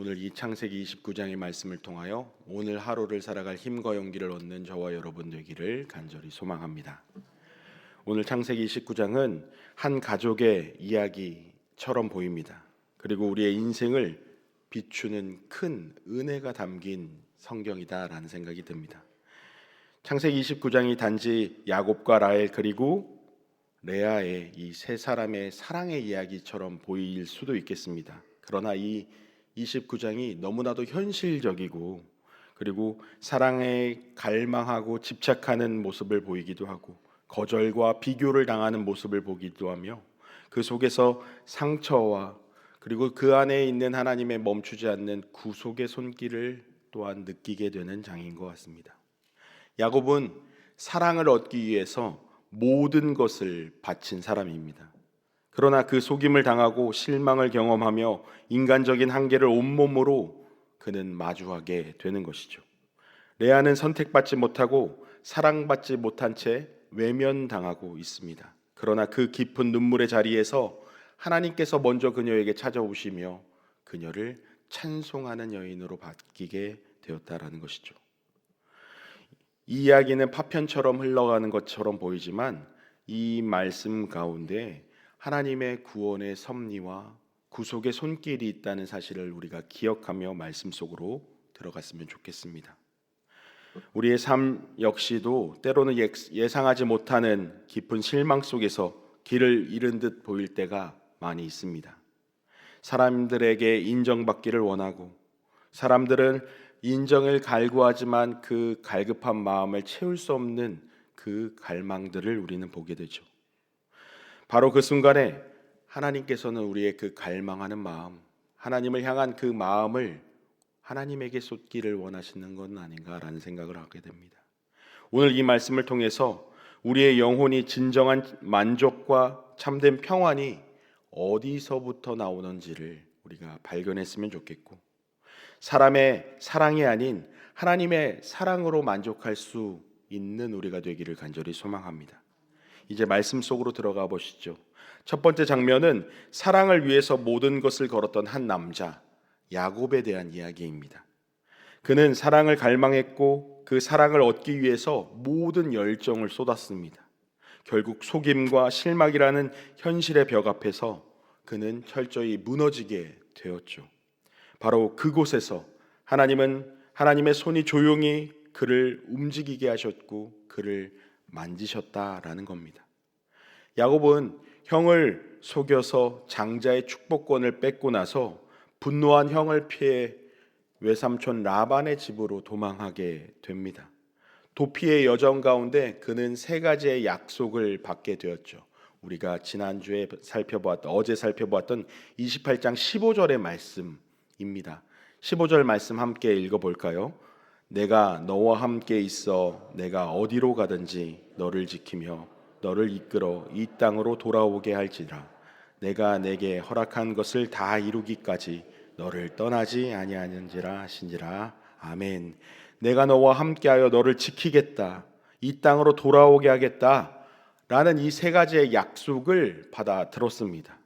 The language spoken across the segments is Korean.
오늘 이 창세기 29장의 말씀을 통하여 오늘 하루를 살아갈 힘과 용기를 얻는 저와 여러분 되기를 간절히 소망합니다. 오늘 창세기 29장은 한 가족의 이야기처럼 보입니다. 그리고 우리의 인생을 비추는 큰 은혜가 담긴 성경이다라는 생각이 듭니다. 창세기 29장이 단지 야곱과 라헬 그리고 레아의 이 세 사람의 사랑의 이야기처럼 보일 수도 있겠습니다. 그러나 이 29장이 너무나도 현실적이고 그리고 사랑에 갈망하고 집착하는 모습을 보이기도 하고 거절과 비교를 당하는 모습을 보기도 하며 그 속에서 상처와 그리고 그 안에 있는 하나님의 멈추지 않는 구속의 손길을 또한 느끼게 되는 장인 것 같습니다. 야곱은 사랑을 얻기 위해서 모든 것을 바친 사람입니다. 그러나 그 속임을 당하고 실망을 경험하며 인간적인 한계를 온몸으로 그는 마주하게 되는 것이죠. 레아는 선택받지 못하고 사랑받지 못한 채 외면당하고 있습니다. 그러나 그 깊은 눈물의 자리에서 하나님께서 먼저 그녀에게 찾아오시며 그녀를 찬송하는 여인으로 바뀌게 되었다라는 것이죠. 이 이야기는 파편처럼 흘러가는 것처럼 보이지만 이 말씀 가운데 하나님의 구원의 섭리와 구속의 손길이 있다는 사실을 우리가 기억하며 말씀 속으로 들어갔으면 좋겠습니다. 우리의 삶 역시도 때로는 예상하지 못하는 깊은 실망 속에서 길을 잃은 듯 보일 때가 많이 있습니다. 사람들에게 인정받기를 원하고 사람들은 인정을 갈구하지만 그 갈급한 마음을 채울 수 없는 그 갈망들을 우리는 보게 되죠. 바로 그 순간에 하나님께서는 우리의 그 갈망하는 마음, 하나님을 향한 그 마음을 하나님에게 쏟기를 원하시는 건 아닌가라는 생각을 하게 됩니다. 오늘 이 말씀을 통해서 우리의 영혼이 진정한 만족과 참된 평안이 어디서부터 나오는지를 우리가 발견했으면 좋겠고 사람의 사랑이 아닌 하나님의 사랑으로 만족할 수 있는 우리가 되기를 간절히 소망합니다. 이제 말씀 속으로 들어가 보시죠. 첫 번째 장면은 사랑을 위해서 모든 것을 걸었던 한 남자 야곱에 대한 이야기입니다. 그는 사랑을 갈망했고 그 사랑을 얻기 위해서 모든 열정을 쏟았습니다. 결국 속임과 실망이라는 현실의 벽 앞에서 그는 철저히 무너지게 되었죠. 바로 그곳에서 하나님은 하나님의 손이 조용히 그를 움직이게 하셨고 그를 만지셨다라는 겁니다. 야곱은 형을 속여서 장자의 축복권을 뺏고 나서 분노한 형을 피해 외삼촌 라반의 집으로 도망하게 됩니다. 도피의 여정 가운데 그는 세 가지의 약속을 받게 되었죠. 우리가 지난주에 살펴보았던 어제 살펴보았던 28장 15절의 말씀입니다. 15절 말씀 함께 읽어 볼까요? 내가 너와 함께 있어 내가 어디로 가든지 너를 지키며 너를 이끌어 이 땅으로 돌아오게 할지라 내가 내게 허락한 것을 다 이루기까지 너를 떠나지 아니하는지라 하신지라 아멘. 내가 너와 함께하여 너를 지키겠다. 이 땅으로 돌아오게 하겠다. 라는 이 세 가지의 약속을 받아 들었습니다.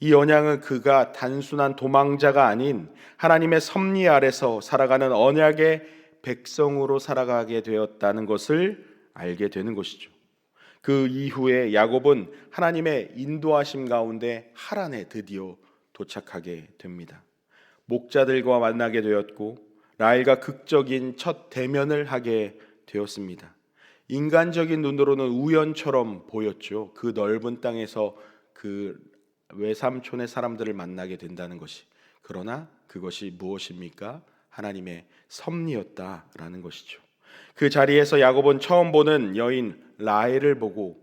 이 언약은 그가 단순한 도망자가 아닌 하나님의 섭리 아래서 살아가는 언약의 백성으로 살아가게 되었다는 것을 알게 되는 것이죠. 그 이후에 야곱은 하나님의 인도하심 가운데 하란에 드디어 도착하게 됩니다. 목자들과 만나게 되었고 라일과 극적인 첫 대면을 하게 되었습니다. 인간적인 눈으로는 우연처럼 보였죠. 그 넓은 땅에서 그 외삼촌의 사람들을 만나게 된다는 것이. 그러나 그것이 무엇입니까? 하나님의 섭리였다라는 것이죠. 그 자리에서 야곱은 처음 보는 여인 라헬을 보고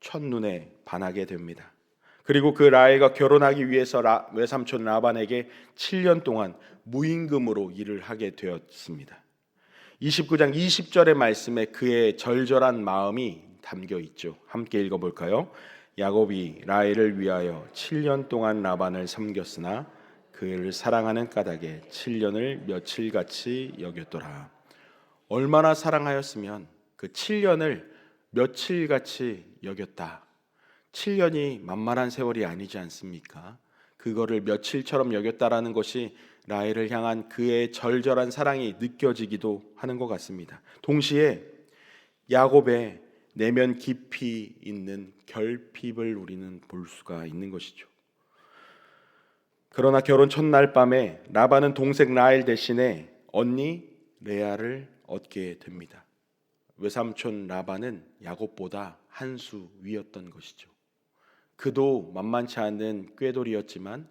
첫눈에 반하게 됩니다. 그리고 그 라헬과 결혼하기 위해서 라, 외삼촌 라반에게 7년 동안 무임금으로 일을 하게 되었습니다. 29장 20절의 말씀에 그의 절절한 마음이 담겨 있죠. 함께 읽어 볼까요? 야곱이 라헬을 위하여 7년 동안 라반을 섬겼으나 그를 사랑하는 까닭에 7년을 며칠같이 여겼더라. 얼마나 사랑하였으면 그 7년을 며칠같이 여겼다. 7년이 만만한 세월이 아니지 않습니까? 그거를 며칠처럼 여겼다라는 것이 라헬을 향한 그의 절절한 사랑이 느껴지기도 하는 것 같습니다. 동시에 야곱의 내면 깊이 있는 결핍을 우리는 볼 수가 있는 것이죠. 그러나 결혼 첫날 밤에 라반은 동생 라헬 대신에 언니 레아를 얻게 됩니다. 외삼촌 라반은 야곱보다 한 수 위였던 것이죠. 그도 만만치 않은 꾀돌이였지만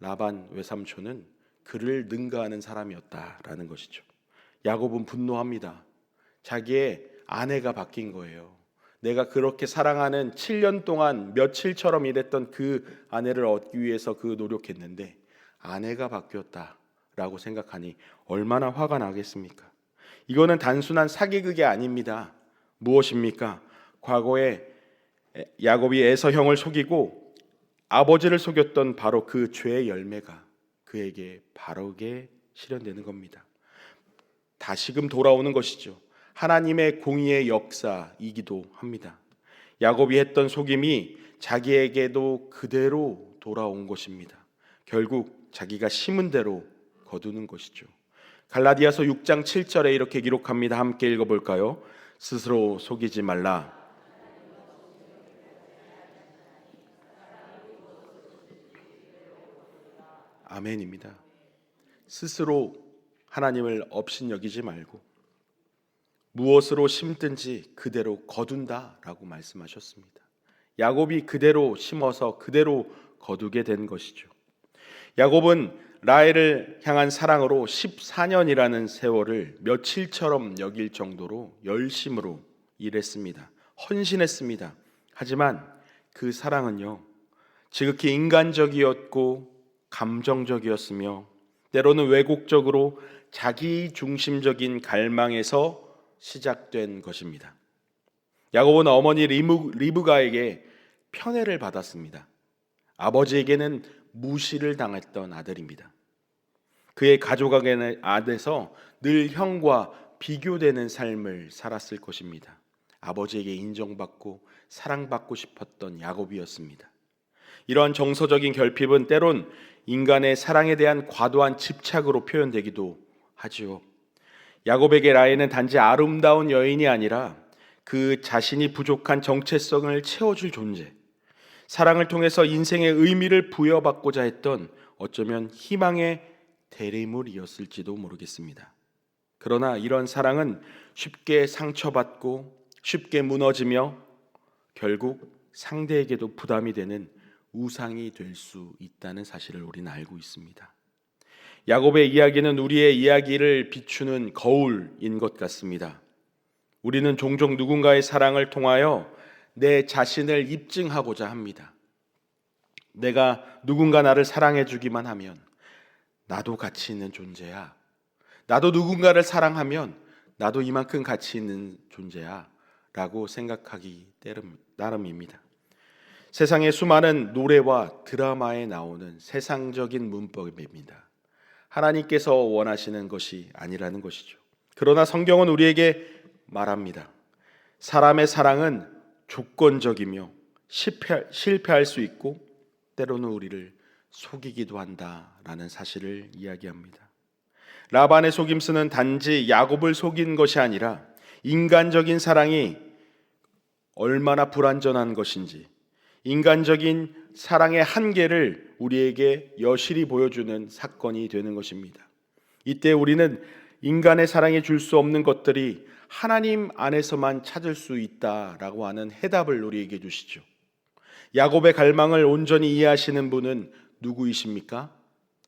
라반 외삼촌은 그를 능가하는 사람이었다라는 것이죠. 야곱은 분노합니다. 자기의 아내가 바뀐 거예요. 내가 그렇게 사랑하는 7년 동안 며칠처럼 일했던 그 아내를 얻기 위해서 그 노력했는데 아내가 바뀌었다라고 생각하니 얼마나 화가 나겠습니까? 이거는 단순한 사기극이 아닙니다. 무엇입니까? 과거에 야곱이 에서 형을 속이고 아버지를 속였던 바로 그 죄의 열매가 그에게 바르게 실현되는 겁니다. 다시금 돌아오는 것이죠. 하나님의 공의의 역사이기도 합니다. 야곱이 했던 속임이 자기에게도 그대로 돌아온 것입니다. 결국 자기가 심은 대로 거두는 것이죠. 갈라디아서 6장 7절에 이렇게 기록합니다. 함께 읽어 볼까요? 스스로 속이지 말라. 아멘입니다. 스스로 하나님을 업신여기지 말고 무엇으로 심든지 그대로 거둔다라고 말씀하셨습니다. 야곱이 그대로 심어서 그대로 거두게 된 것이죠. 야곱은 라헬을 향한 사랑으로 14년이라는 세월을 며칠처럼 여길 정도로 열심으로 일했습니다. 헌신했습니다. 하지만 그 사랑은요, 지극히 인간적이었고 감정적이었으며 때로는 왜곡적으로 자기 중심적인 갈망에서 시작된 것입니다. 야곱은 어머니 리무, 리브가에게 편애를 받았습니다. 아버지에게는 무시를 당했던 아들입니다. 그의 가족 안에서 늘 형과 비교되는 삶을 살았을 것입니다. 아버지에게 인정받고 사랑받고 싶었던 야곱이었습니다. 이러한 정서적인 결핍은 때론 인간의 사랑에 대한 과도한 집착으로 표현되기도 하지요. 야곱에게 라헬은 단지 아름다운 여인이 아니라 그 자신이 부족한 정체성을 채워줄 존재, 사랑을 통해서 인생의 의미를 부여받고자 했던 어쩌면 희망의 대리물이었을지도 모르겠습니다. 그러나 이런 사랑은 쉽게 상처받고 쉽게 무너지며 결국 상대에게도 부담이 되는 우상이 될 수 있다는 사실을 우리는 알고 있습니다. 야곱의 이야기는 우리의 이야기를 비추는 거울인 것 같습니다. 우리는 종종 누군가의 사랑을 통하여 내 자신을 입증하고자 합니다. 내가 누군가 나를 사랑해 주기만 하면 나도 가치 있는 존재야. 나도 누군가를 사랑하면 나도 이만큼 가치 있는 존재야. 라고 생각하기 나름입니다. 세상의 수많은 노래와 드라마에 나오는 세상적인 문법입니다. 하나님께서 원하시는 것이 아니라는 것이죠. 그러나 성경은 우리에게 말합니다. 사람의 사랑은 조건적이며 실패 할 수 있고 때로는 우리를 속이기도 한다라는 사실을 이야기합니다. 라반의 속임수는 단지 야곱을 속인 것이 아니라 인간적인 사랑이 얼마나 불완전한 것인지 인간적인 사랑의 한계를 우리에게 여실히 보여주는 사건이 되는 것입니다. 이때 우리는 인간의 사랑에 줄수 없는 것들이 하나님 안에서만 찾을 수 있다라고 하는 해답을 우리에게 주시죠. 야곱의 갈망을 온전히 이해하시는 분은 누구이십니까?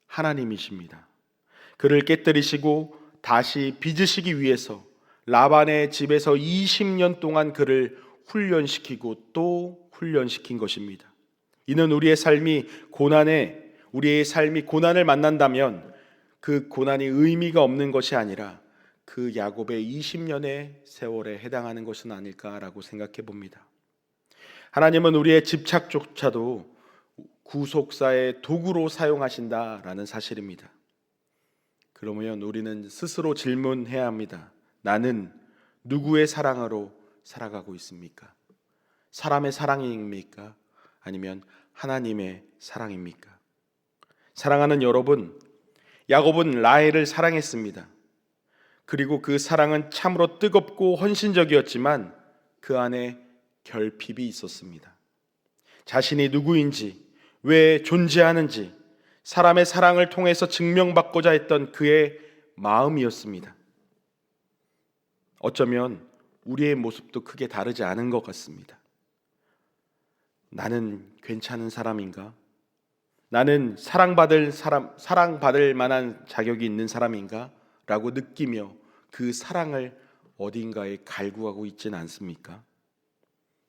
하나님이십니다. 그를 깨뜨리시고 다시 빚으시기 위해서 라반의 집에서 20년 동안 그를 훈련시키고 또 훈련시킨 것입니다. 이는 우리의 삶이 고난에 우리의 삶이 고난을 만난다면 그 고난이 의미가 없는 것이 아니라 그 야곱의 20년의 세월에 해당하는 것은 아닐까라고 생각해 봅니다. 하나님은 우리의 집착조차도 구속사의 도구로 사용하신다라는 사실입니다. 그러면 우리는 스스로 질문해야 합니다. 나는 누구의 사랑으로 살아가고 있습니까? 사람의 사랑입니까? 아니면 하나님의 사랑입니까? 사랑하는 여러분, 야곱은 라헬을 사랑했습니다. 그리고 그 사랑은 참으로 뜨겁고 헌신적이었지만 그 안에 결핍이 있었습니다. 자신이 누구인지, 왜 존재하는지, 사람의 사랑을 통해서 증명받고자 했던 그의 마음이었습니다. 어쩌면 우리의 모습도 크게 다르지 않은 것 같습니다. 나는 괜찮은 사람인가? 나는 사랑받을 사람, 사랑받을 만한 자격이 있는 사람인가? 라고 느끼며 그 사랑을 어딘가에 갈구하고 있지는 않습니까?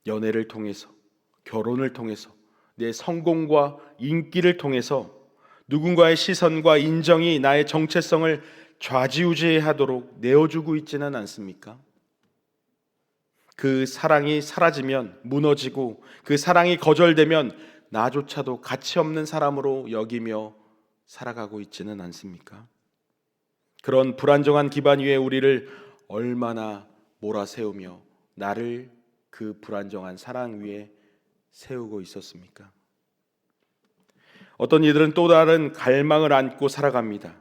연애를 통해서, 결혼을 통해서, 내 성공과 인기를 통해서 누군가의 시선과 인정이 나의 정체성을 좌지우지하도록 내어주고 있지는 않습니까? 그 사랑이 사라지면 무너지고 그 사랑이 거절되면 나조차도 가치 없는 사람으로 여기며 살아가고 있지는 않습니까? 그런 불안정한 기반 위에 우리를 얼마나 몰아세우며 나를 그 불안정한 사랑 위에 세우고 있었습니까? 어떤 이들은 또 다른 갈망을 안고 살아갑니다.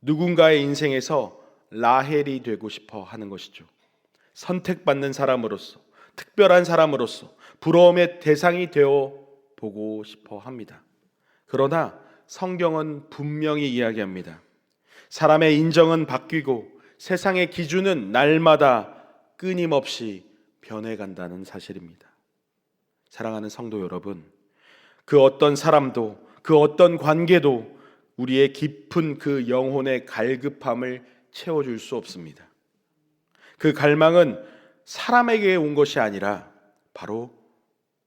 누군가의 인생에서 라헬이 되고 싶어 하는 것이죠. 선택받는 사람으로서, 특별한 사람으로서, 부러움의 대상이 되어 보고 싶어 합니다. 그러나 성경은 분명히 이야기합니다. 사람의 인정은 바뀌고 세상의 기준은 날마다 끊임없이 변해간다는 사실입니다. 사랑하는 성도 여러분, 그 어떤 사람도 그 어떤 관계도 우리의 깊은 그 영혼의 갈급함을 채워줄 수 없습니다. 그 갈망은 사람에게 온 것이 아니라 바로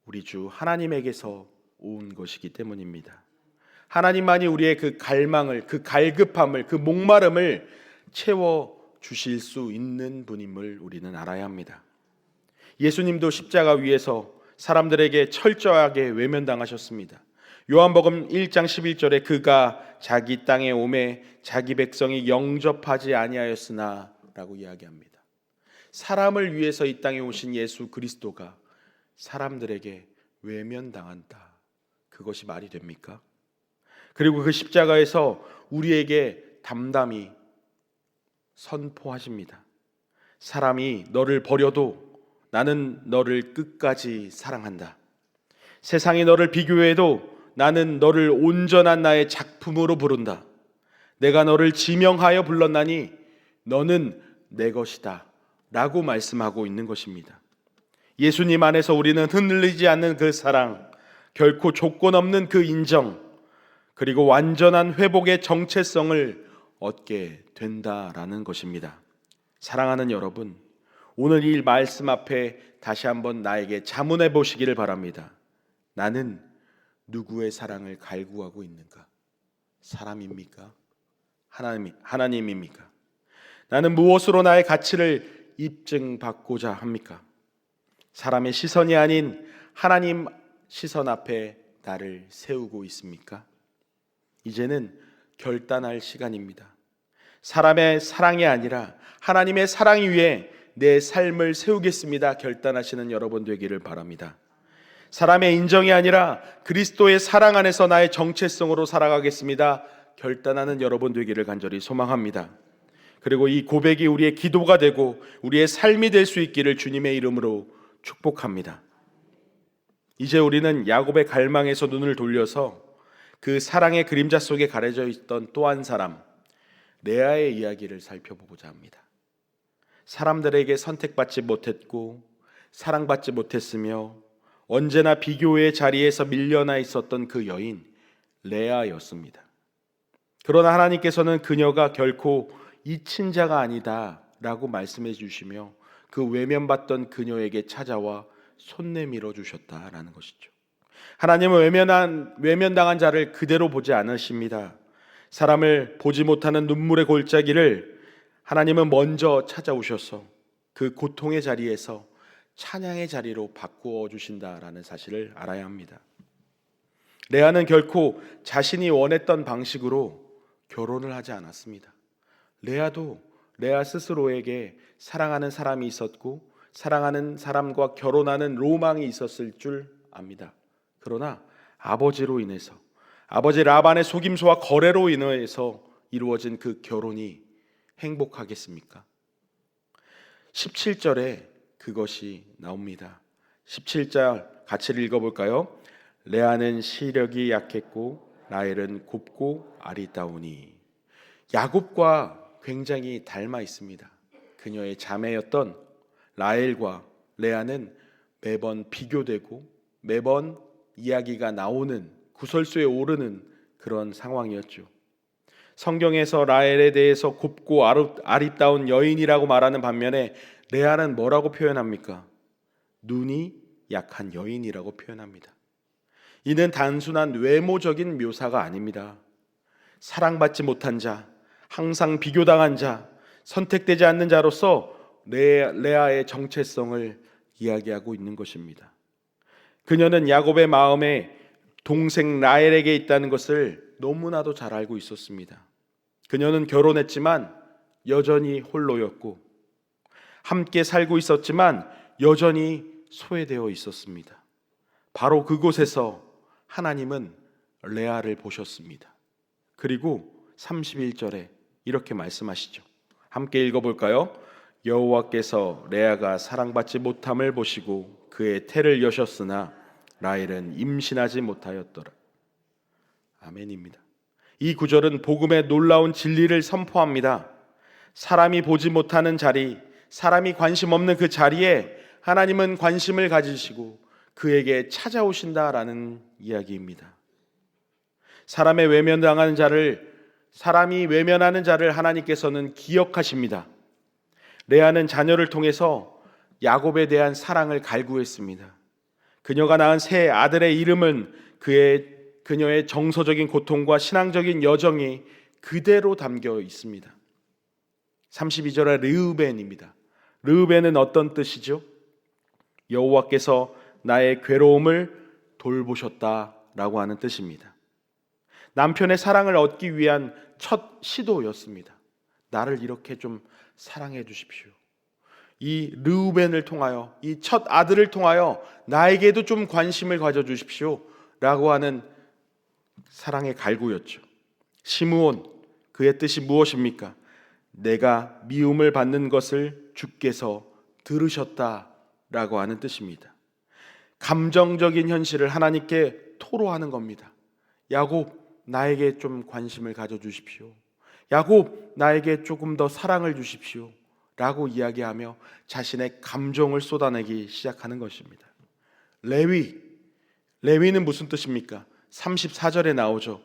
우리 주 하나님에게서 온 것이기 때문입니다. 하나님만이 우리의 그 갈망을, 그 갈급함을, 그 목마름을 채워 주실 수 있는 분임을 우리는 알아야 합니다. 예수님도 십자가 위에서 사람들에게 철저하게 외면당하셨습니다. 요한복음 1장 11절에 그가 자기 땅에 오매 자기 백성이 영접하지 아니하였으나라고 이야기합니다. 사람을 위해서 이 땅에 오신 예수 그리스도가 사람들에게 외면당한다. 그것이 말이 됩니까? 그리고 그 십자가에서 우리에게 담담히 선포하십니다. 사람이 너를 버려도 나는 너를 끝까지 사랑한다. 세상이 너를 비교해도 나는 너를 온전한 나의 작품으로 부른다. 내가 너를 지명하여 불렀나니 너는 내 것이다. 라고 말씀하고 있는 것입니다. 예수님 안에서 우리는 흔들리지 않는 그 사랑, 결코 조건 없는 그 인정, 그리고 완전한 회복의 정체성을 얻게 된다라는 것입니다. 사랑하는 여러분, 오늘 이 말씀 앞에 다시 한번 나에게 자문해 보시기를 바랍니다. 나는 누구의 사랑을 갈구하고 있는가? 사람입니까? 하나님, 하나님입니까? 나는 무엇으로 나의 가치를 입증받고자 합니까? 사람의 시선이 아닌 하나님 시선 앞에 나를 세우고 있습니까? 이제는 결단할 시간입니다. 사람의 사랑이 아니라 하나님의 사랑 위에 내 삶을 세우겠습니다. 결단하시는 여러분 되기를 바랍니다. 사람의 인정이 아니라 그리스도의 사랑 안에서 나의 정체성으로 살아가겠습니다. 결단하는 여러분 되기를 간절히 소망합니다. 그리고 이 고백이 우리의 기도가 되고 우리의 삶이 될 수 있기를 주님의 이름으로 축복합니다. 이제 우리는 야곱의 갈망에서 눈을 돌려서 그 사랑의 그림자 속에 가려져 있던 또 한 사람 레아의 이야기를 살펴보고자 합니다. 사람들에게 선택받지 못했고 사랑받지 못했으며 언제나 비교의 자리에서 밀려나 있었던 그 여인 레아였습니다. 그러나 하나님께서는 그녀가 결코 잊힌 자가 아니다라고 말씀해 주시며 그 외면받던 그녀에게 찾아와 손 내밀어 주셨다라는 것이죠. 하나님은 외면한 외면당한 자를 그대로 보지 않으십니다. 사람을 보지 못하는 눈물의 골짜기를 하나님은 먼저 찾아오셔서 그 고통의 자리에서 찬양의 자리로 바꾸어 주신다라는 사실을 알아야 합니다. 레아는 결코 자신이 원했던 방식으로 결혼을 하지 않았습니다. 레아도 레아 스스로에게 사랑하는 사람이 있었고 사랑하는 사람과 결혼하는 로망이 있었을 줄 압니다. 그러나 아버지로 인해서 아버지 라반의 속임수와 거래로 인해서 이루어진 그 결혼이 행복하겠습니까? 17절에 그것이 나옵니다. 17절 같이 읽어볼까요? 레아는 시력이 약했고 라헬은 곱고 아리따우니 야곱과 굉장히 닮아 있습니다. 그녀의 자매였던 라헬과 레아는 매번 비교되고 매번 이야기가 나오는 구설수에 오르는 그런 상황이었죠. 성경에서 라헬에 대해서 곱고 아리따운 여인이라고 말하는 반면에 레아는 뭐라고 표현합니까? 눈이 약한 여인이라고 표현합니다. 이는 단순한 외모적인 묘사가 아닙니다. 사랑받지 못한 자, 항상 비교당한 자, 선택되지 않는 자로서 레- 레아의 정체성을 이야기하고 있는 것입니다. 그녀는 야곱의 마음에 동생 라헬에게 있다는 것을 너무나도 잘 알고 있었습니다. 그녀는 결혼했지만 여전히 홀로였고 함께 살고 있었지만 여전히 소외되어 있었습니다. 바로 그곳에서 하나님은 레아를 보셨습니다. 그리고 31절에 이렇게 말씀하시죠. 함께 읽어볼까요? 여호와께서 레아가 사랑받지 못함을 보시고 그의 태를 여셨으나 라헬은 임신하지 못하였더라. 아멘입니다. 이 구절은 복음의 놀라운 진리를 선포합니다. 사람이 보지 못하는 자리, 사람이 관심 없는 그 자리에 하나님은 관심을 가지시고 그에게 찾아오신다라는 이야기입니다. 사람의 외면당하는 자를 사람이 외면하는 자를 하나님께서는 기억하십니다. 레아는 자녀를 통해서 야곱에 대한 사랑을 갈구했습니다. 그녀가 낳은 새 아들의 이름은 그의 그녀의 정서적인 고통과 신앙적인 여정이 그대로 담겨 있습니다. 32절의 르우벤입니다. 르우벤은 어떤 뜻이죠? 여호와께서 나의 괴로움을 돌보셨다라고 하는 뜻입니다. 남편의 사랑을 얻기 위한 첫 시도였습니다. 나를 이렇게 좀 사랑해 주십시오. 이 르우벤을 통하여 이 첫 아들을 통하여 나에게도 좀 관심을 가져 주십시오라고 하는 사랑의 갈구였죠. 시므온 그의 뜻이 무엇입니까? 내가 미움을 받는 것을 주께서 들으셨다라고 하는 뜻입니다. 감정적인 현실을 하나님께 토로하는 겁니다. 야곱 나에게 좀 관심을 가져 주십시오. 야곱 나에게 조금 더 사랑을 주십시오. 라고 이야기하며 자신의 감정을 쏟아내기 시작하는 것입니다. 레위 레위는 무슨 뜻입니까? 34절에 나오죠.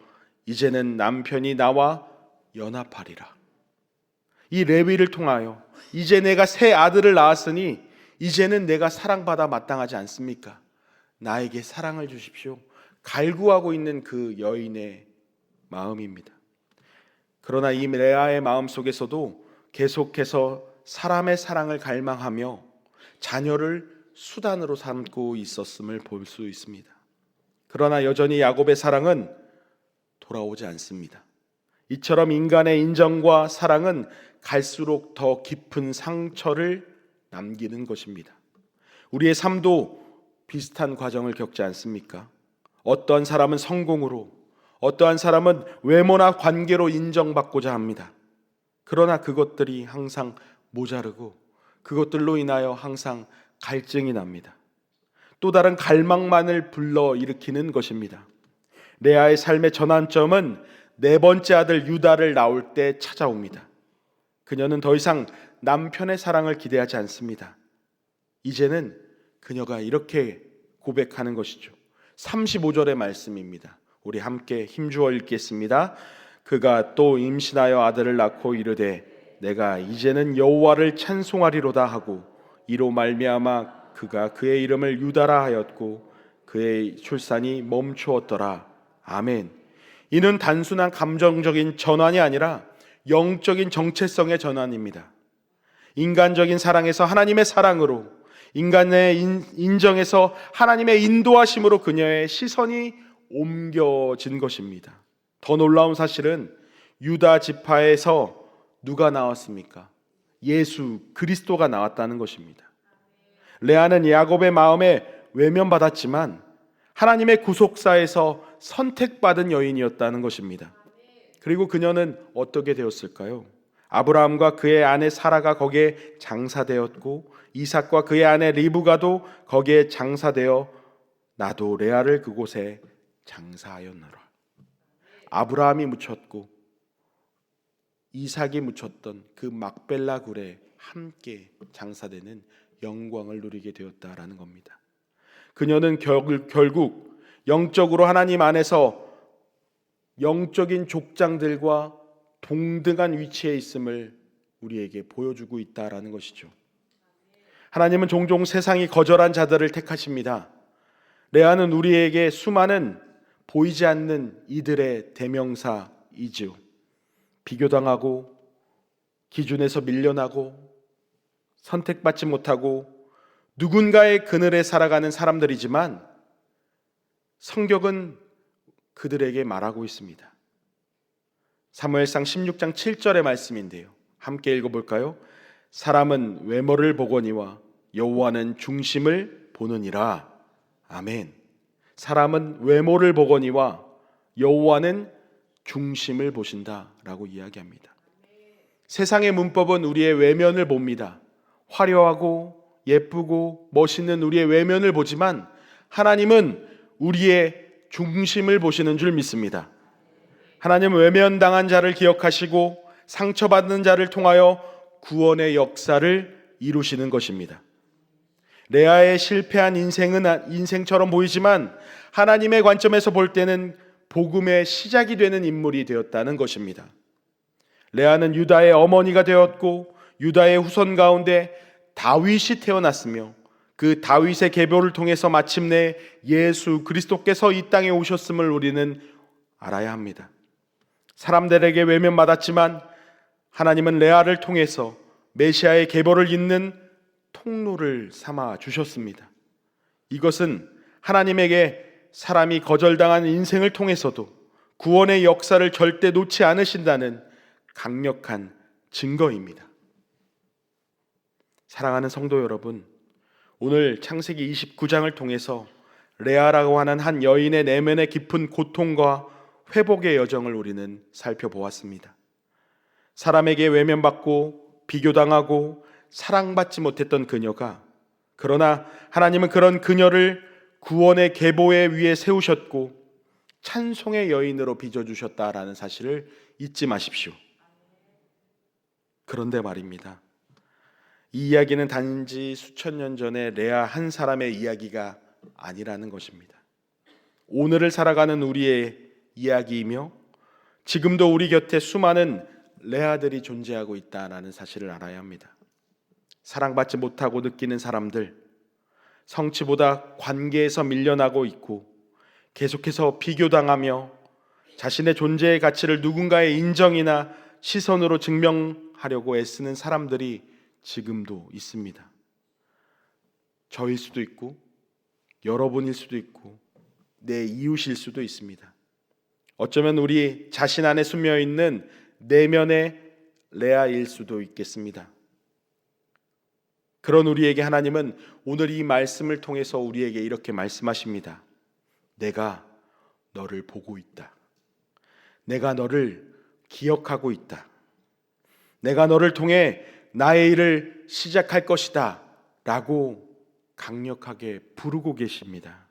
이제는 남편이 나와 연합하리라. 이 레위를 통하여 이제 내가 새 아들을 낳았으니 이제는 내가 사랑받아 마땅하지 않습니까? 나에게 사랑을 주십시오. 갈구하고 있는 그 여인의 마음입니다. 그러나 이 레아의 마음 속에서도 계속해서 사람의 사랑을 갈망하며 자녀를 수단으로 삼고 있었음을 볼 수 있습니다. 그러나 여전히 야곱의 사랑은 돌아오지 않습니다. 이처럼 인간의 인정과 사랑은 갈수록 더 깊은 상처를 남기는 것입니다. 우리의 삶도 비슷한 과정을 겪지 않습니까? 어떠한 사람은 성공으로, 어떠한 사람은 외모나 관계로 인정받고자 합니다. 그러나 그것들이 항상 모자르고 그것들로 인하여 항상 갈증이 납니다. 또 다른 갈망만을 불러 일으키는 것입니다. 레아의 삶의 전환점은 네 번째 아들 유다를 낳을 때 찾아옵니다. 그녀는 더 이상 남편의 사랑을 기대하지 않습니다. 이제는 그녀가 이렇게 고백하는 것이죠. 35절의 말씀입니다. 우리 함께 힘주어 읽겠습니다. 그가 또 임신하여 아들을 낳고 이르되 내가 이제는 여호와를 찬송하리로다 하고 이로 말미암아 그가 그의 이름을 유다라 하였고 그의 출산이 멈추었더라. 아멘. 이는 단순한 감정적인 전환이 아니라 영적인 정체성의 전환입니다. 인간적인 사랑에서 하나님의 사랑으로 인간의 인- 인정에서 하나님의 인도하심으로 그녀의 시선이 옮겨진 것입니다. 더 놀라운 사실은 유다 지파에서 누가 나왔습니까? 예수 그리스도가 나왔다는 것입니다. 레아는 야곱의 마음에 외면받았지만 하나님의 구속사에서 선택받은 여인이었다는 것입니다. 그리고 그녀는 어떻게 되었을까요? 아브라함과 그의 아내 사라가 거기에 장사되었고 이삭과 그의 아내 리브가도 거기에 장사되어 나도 레아를 그곳에 장사하였노라. 아브라함이 묻혔고 이삭이 묻혔던 그 막벨라 굴에 함께 장사되는 영광을 누리게 되었다라는 겁니다. 그녀는 결, 결국 영적으로 하나님 안에서 영적인 족장들과 동등한 위치에 있음을 우리에게 보여주고 있다라는 것이죠. 하나님은 종종 세상이 거절한 자들을 택하십니다. 레아는 우리에게 수많은 보이지 않는 이들의 대명사이지요. 비교당하고 기준에서 밀려나고 선택받지 못하고 누군가의 그늘에 살아가는 사람들이지만 성격은 그들에게 말하고 있습니다. 사무엘상 16장 7절의 말씀인데요. 함께 읽어 볼까요? 사람은 외모를 보거니와 여호와는 중심을 보느니라. 아멘. 사람은 외모를 보거니와 여호와는 중심을 보신다라고 이야기합니다. 세상의 문법은 우리의 외면을 봅니다. 화려하고 예쁘고 멋있는 우리의 외면을 보지만 하나님은 우리의 중심을 보시는 줄 믿습니다. 하나님은 외면당한 자를 기억하시고 상처받는 자를 통하여 구원의 역사를 이루시는 것입니다. 레아의 실패한 인생은 인생처럼 보이지만 하나님의 관점에서 볼 때는 복음의 시작이 되는 인물이 되었다는 것입니다. 레아는 유다의 어머니가 되었고 유다의 후손 가운데 다윗이 태어났으며 그 다윗의 계보를 통해서 마침내 예수 그리스도께서 이 땅에 오셨음을 우리는 알아야 합니다. 사람들에게 외면받았지만 하나님은 레아를 통해서 메시아의 계보를 잇는 통로를 삼아 주셨습니다. 이것은 하나님에게 사람이 거절당한 인생을 통해서도 구원의 역사를 절대 놓지 않으신다는 강력한 증거입니다. 사랑하는 성도 여러분, 오늘 창세기 29장을 통해서 레아라고 하는 한 여인의 내면의 깊은 고통과 회복의 여정을 우리는 살펴보았습니다. 사람에게 외면받고 비교당하고 사랑받지 못했던 그녀가 그러나 하나님은 그런 그녀를 구원의 계보에 위에 세우셨고 찬송의 여인으로 빚어주셨다라는 사실을 잊지 마십시오. 그런데 말입니다. 이 이야기는 단지 수천 년 전에 레아 한 사람의 이야기가 아니라는 것입니다. 오늘을 살아가는 우리의 이야기이며 지금도 우리 곁에 수많은 레아들이 존재하고 있다라는 사실을 알아야 합니다. 사랑받지 못하고 느끼는 사람들, 성취보다 관계에서 밀려나고 있고 계속해서 비교당하며 자신의 존재의 가치를 누군가의 인정이나 시선으로 증명하려고 애쓰는 사람들이 지금도 있습니다. 저일 수도 있고 여러분일 수도 있고 내 이웃일 수도 있습니다. 어쩌면 우리 자신 안에 숨어 있는 내면의 레아일 수도 있겠습니다. 그런 우리에게 하나님은 오늘 이 말씀을 통해서 우리에게 이렇게 말씀하십니다. 내가 너를 보고 있다. 내가 너를 기억하고 있다. 내가 너를 통해 나의 일을 시작할 것이다. 라고 강력하게 부르고 계십니다.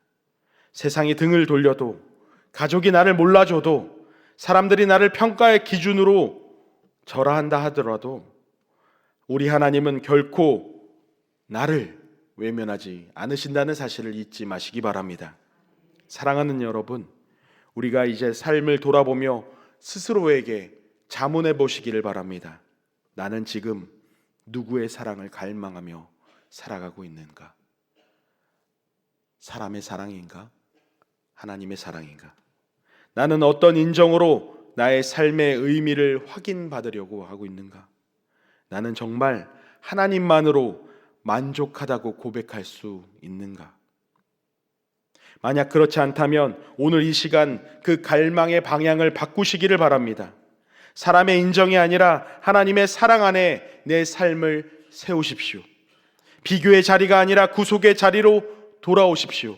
세상이 등을 돌려도 가족이 나를 몰라줘도 사람들이 나를 평가의 기준으로 절하한다 하더라도 우리 하나님은 결코 나를 외면하지 않으신다는 사실을 잊지 마시기 바랍니다. 사랑하는 여러분, 우리가 이제 삶을 돌아보며 스스로에게 자문해 보시기를 바랍니다. 나는 지금 누구의 사랑을 갈망하며 살아가고 있는가? 사람의 사랑인가? 하나님의 사랑인가? 나는 어떤 인정으로 나의 삶의 의미를 확인받으려고 하고 있는가? 나는 정말 하나님만으로 만족하다고 고백할 수 있는가? 만약 그렇지 않다면 오늘 이 시간 그 갈망의 방향을 바꾸시기를 바랍니다. 사람의 인정이 아니라 하나님의 사랑 안에 내 삶을 세우십시오. 비교의 자리가 아니라 구속의 자리로 돌아오십시오.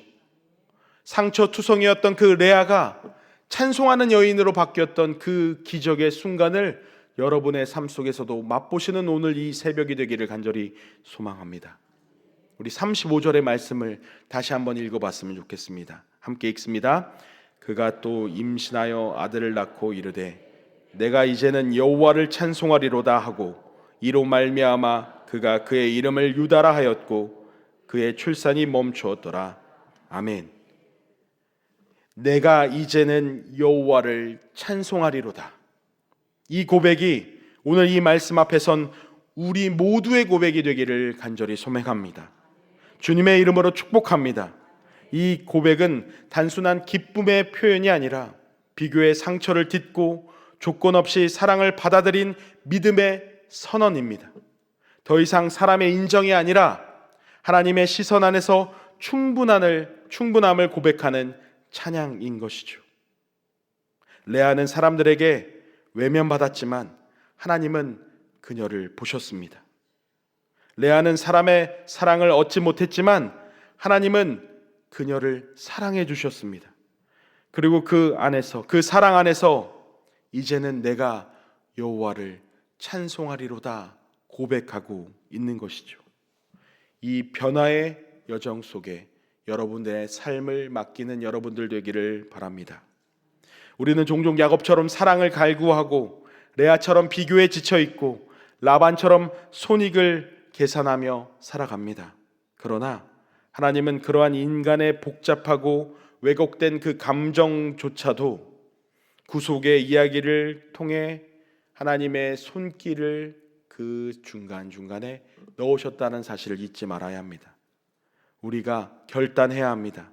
상처 투성이었던 그 레아가 찬송하는 여인으로 바뀌었던 그 기적의 순간을 여러분의 삶 속에서도 맛보시는 오늘 이 새벽이 되기를 간절히 소망합니다. 우리 35절의 말씀을 다시 한번 읽어봤으면 좋겠습니다. 함께 읽습니다. 그가 또 임신하여 아들을 낳고 이르되 내가 이제는 여호와를 찬송하리로다 하고 이로 말미암아 그가 그의 이름을 유다라 하였고 그의 출산이 멈추었더라. 아멘. 내가 이제는 여호와를 찬송하리로다. 이 고백이 오늘 이 말씀 앞에선 우리 모두의 고백이 되기를 간절히 소망합니다. 주님의 이름으로 축복합니다. 이 고백은 단순한 기쁨의 표현이 아니라 비교의 상처를 딛고 조건 없이 사랑을 받아들인 믿음의 선언입니다. 더 이상 사람의 인정이 아니라 하나님의 시선 안에서 충분함을 충분함을 고백하는 찬양인 것이죠. 레아는 사람들에게 외면받았지만 하나님은 그녀를 보셨습니다. 레아는 사람의 사랑을 얻지 못했지만 하나님은 그녀를 사랑해 주셨습니다. 그리고 그 안에서 그 사랑 안에서 이제는 내가 여호와를 찬송하리로다 고백하고 있는 것이죠. 이 변화의 여정 속에 여러분들의 삶을 맡기는 여러분들 되기를 바랍니다. 우리는 종종 야곱처럼 사랑을 갈구하고 레아처럼 비교에 지쳐 있고 라반처럼 손익을 계산하며 살아갑니다. 그러나 하나님은 그러한 인간의 복잡하고 왜곡된 그 감정조차도 구속의 이야기를 통해 하나님의 손길을 그 중간중간에 넣으셨다는 사실을 잊지 말아야 합니다. 우리가 결단해야 합니다.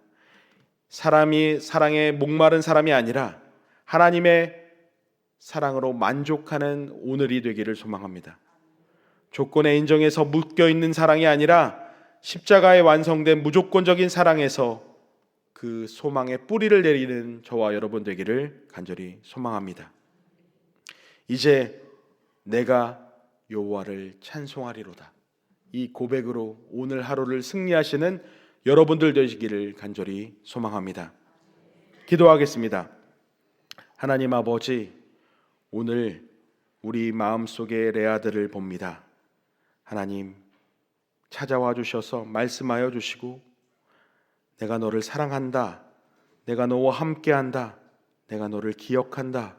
사람이 사랑에 목마른 사람이 아니라 하나님의 사랑으로 만족하는 오늘이 되기를 소망합니다. 조건의 인정에서 묶여 있는 사랑이 아니라 십자가에 완성된 무조건적인 사랑에서 그 소망의 뿌리를 내리는 저와 여러분 되기를 간절히 소망합니다. 이제 내가 여호와를 찬송하리로다. 이 고백으로 오늘 하루를 승리하시는 여러분들 되시기를 간절히 소망합니다. 기도하겠습니다. 하나님 아버지, 오늘 우리 마음속의 레아들을 봅니다. 하나님, 찾아와 주셔서 말씀하여 주시고, 내가 너를 사랑한다. 내가 너와 함께한다. 내가 너를 기억한다.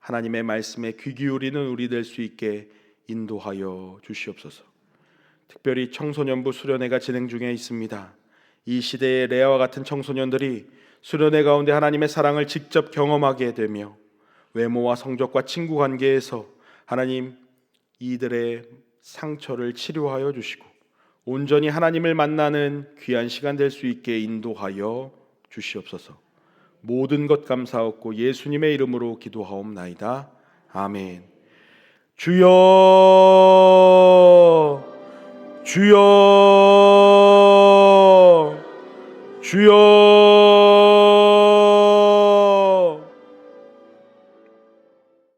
하나님의 말씀에 귀 기울이는 우리 될 수 있게 인도하여 주시옵소서. 특별히 청소년부 수련회가 진행 중에 있습니다. 이 시대의 레아와 같은 청소년들이 수련회 가운데 하나님의 사랑을 직접 경험하게 되며 외모와 성적과 친구 관계에서 하나님 이들의 상처를 치료하여 주시고 온전히 하나님을 만나는 귀한 시간 될 수 있게 인도하여 주시옵소서. 모든 것 감사하고 예수님의 이름으로 기도하옵나이다. 아멘. 주여 주여 주여.